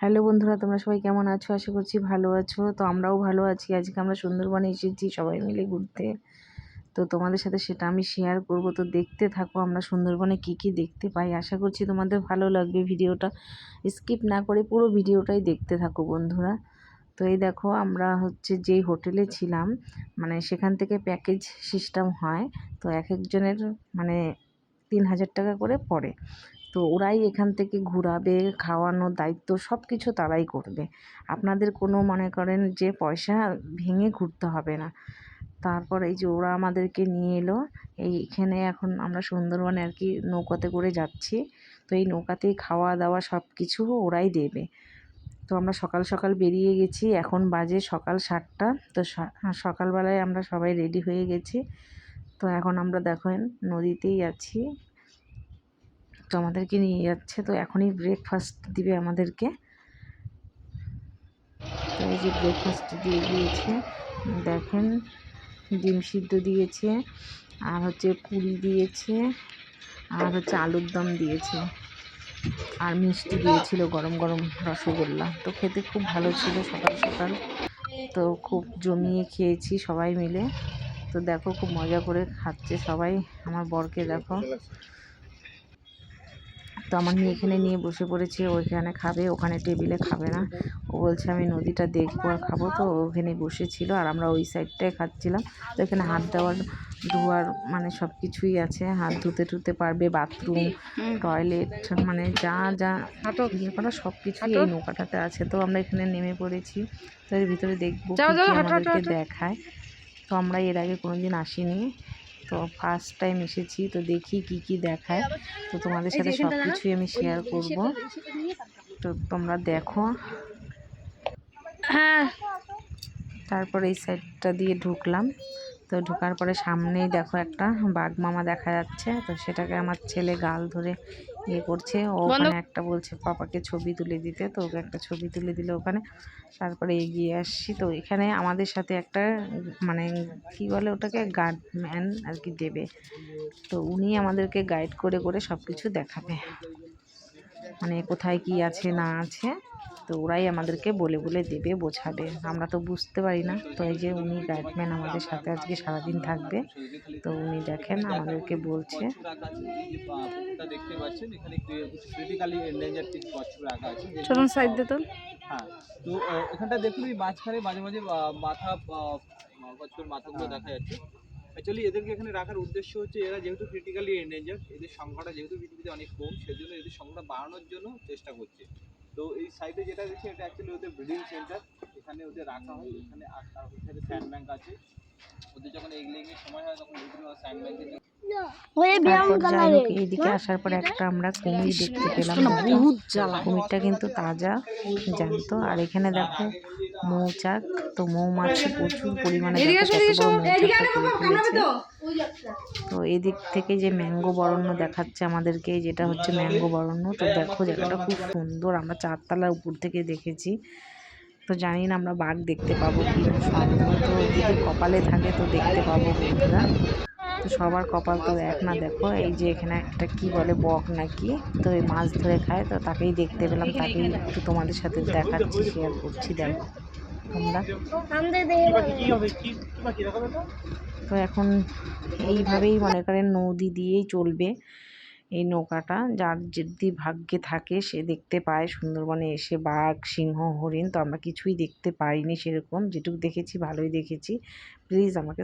Hello বন্ধুরা, তোমরা সবাই কেমন আছো? আশা করছি ভালো আছো। তো আমরাও ভালো আছি। আজকে আমরা সুন্দরবনে এসেছি সবাই মিলে ঘুরতে। তো তোমাদের সাথে সেটা আমি শেয়ার করব। তো দেখতে থাকো আমরা সুন্দরবনে কি কি দেখতে পাই। আশা করছি তোমাদের ভালো লাগবে ভিডিওটা। স্কিপ না করে পুরো ভিডিওটাই দেখতে থাকো বন্ধুরা। তো এই দেখো, আমরা হচ্ছে যেই হোটেলে ছিলাম মানে সেখান থেকে প্যাকেজ সিস্টেম হয়। তো এক একজনের মানে তিন হাজার টাকা করে পড়ে। তো ওরাই এখান থেকে ঘোরাবে, খাওয়ানোর দায়িত্ব সব কিছু তারাই করবে। আপনাদের কোনো মনে করেন যে পয়সা ভেঙে ঘুরতে হবে না। তারপর এই যে ওরা আমাদেরকে নিয়ে এলো এইখানে এখন আমরা সুন্দরবনে আর কি নৌকাতে করে যাচ্ছি। তো এই নৌকাতেই খাওয়া দাওয়া সব কিছু ওরাই দেবে। তো আমরা সকাল সকাল বেরিয়ে গেছি, এখন বাজে সকাল সাতটা। তো সকালবেলায় আমরা সবাই রেডি হয়ে গেছি। তো এখন আমরা দেখেন নদীতেই আছি। তো আমাদেরকে নিয়ে যাচ্ছে। তো এখনই ব্রেকফাস্ট দিবে আমাদেরকে। তো এই যে ব্রেকফাস্ট দিয়ে দিয়েছে। দেখেন, ডিম সিদ্ধ দিয়েছে, আর হচ্ছে পুরি দিয়েছে, আর হচ্ছে আলুর দম দিয়েছে, আর মিষ্টি দিয়েছিল গরম গরম রসগোল্লা। তো খেতে খুব ভালো ছিল সকাল সকাল। তো খুব জমিয়ে খেয়েছি সবাই মিলে। তো দেখো, খুব মজা করে খাচ্ছে সবাই। আমার বরকে দেখো। তো আমার মেয়ে এখানে নিয়ে বসে পড়েছে ওইখানে খাবে ওখানে টেবিলে খাবে না। ও বলছে আমি নদীটা দেখব আর খাব। তো ওখানে বসেছিল আর আমরা ওই সাইডটায় খাচ্ছিলাম। তো এখানে হাত দেওয়ার ধোয়ার মানে সব কিছুই আছে। হাত ধুতে ধুতে পারবে বাথরুম টয়লেট মানে যা যা ইয়ে করা সব কিছুই এই নৌকাটাতে আছে। তো আমরা এখানে নেমে পড়েছি। তো এর ভিতরে দেখব আমাদেরকে দেখায়। তো আমরা এর আগে কোনোদিন আসিনি। তো ফার্স্ট টাইম এসেছি তো দেখি কি কি দেখায়। তো তোমাদের সাথে সব কিছুই আমি শেয়ার করব। তো তোমরা দেখো। হ্যাঁ। তারপরে এই সাইডটা দিয়ে ঢুকলাম। তো ঢোকার পরে সামনেই দেখো একটা বাঘ মামা দেখা যাচ্ছে তো সেটাকে আমার ছেলে গাল ধরে ইয়ে করছে। ও ওখানে একটা বলছে পাপাকে ছবি তুলে দিতে। তো ওকে একটা ছবি তুলে দিলে ওখানে। তারপরে এগিয়ে আসছি। তো এখানে আমাদের সাথে একটা মানে কি বলে ওটাকে গার্ড ম্যান আর কি দেবে। তো উনি আমাদেরকে গাইড করে করে সব কিছু দেখাবে। মানে কোথায় কি আছে না আছে। তো ওরাই আমাদেরকে বলে বলে দেবে বোঝাবে। আমরা তো বুঝতে পারি না। তো এই যে উনি গাইডম্যান আমাদের সাথে আজকে সারাদিন থাকবে। তো উনি দেখেন আমাদেরকে বলছে। চলুন সাইড দিত হ্যাঁ তো এখানটা দেখুন এই মাঝখানে মাঝে মাঝে মাথা কচ্ছপের মাথাগুলো দেখা যাচ্ছে। অ্যাকচুয়ালি এদেরকে এখানে রাখার উদ্দেশ্য হচ্ছে এরা যেহেতু ক্রিটিক্যালি এন্ডেঞ্জার এদের সংখ্যাটা যেহেতু পৃথিবীতে অনেক কম সেজন্য এদের সংখ্যাটা বাড়ানোর জন্য চেষ্টা করছে। তো এই সাইডে যেটা দেখছি, এটা অ্যাকচুয়ালি ওদের ব্রিডিং সেন্টার এখানে ওদের রাখা হয়, এখানে আর তার ওখানে স্যান্ড ব্যাংক আছে। ওদের যখন এগলেগের সময় হয়, তখন বিভিন্ন স্যান্ড এইদিকে আসার পরে একটা আমরা কুমির দেখতে পেলাম। কুমিরটা কিন্তু তাজা জানতো আর এখানে দেখো মৌচাক। তো মৌমাছি প্রচুর পরিমাণে তো। এদিক থেকে যে ম্যাঙ্গো বরণ্য দেখাচ্ছে আমাদেরকে যেটা হচ্ছে ম্যাঙ্গো বরণ্য। তো দেখো জায়গাটা খুব সুন্দর। আমরা চারতলার উপর থেকে দেখেছি। তো জানি না আমরা বাঘ দেখতে পাবো কি তো যদি কপালে থাকে তো দেখতে পাবো বন্ধুরা। তো সবার কপাল তো এক না দেখো এই যে এখানে একটা কি বলে বক নাকি? তো এই মাছ ধরে খায় তো তাকেই দেখতে পেলাম তাকেই একটু তোমাদের সাথে দেখাচ্ছি শেয়ার করছি দেখো। তোমরা? তো এখন এইভাবেই মনে করেন নদী দিয়েই চলবে এই নৌকাটা। যার যদি ভাগ্যে থাকে সে দেখতে পায় সুন্দরবনে এসে বাঘ সিংহ হরিণ তো আমরা কিছুই দেখতে পাইনি সেরকম। যেটুকু দেখেছি ভালোই দেখেছি। প্লিজ আমাকে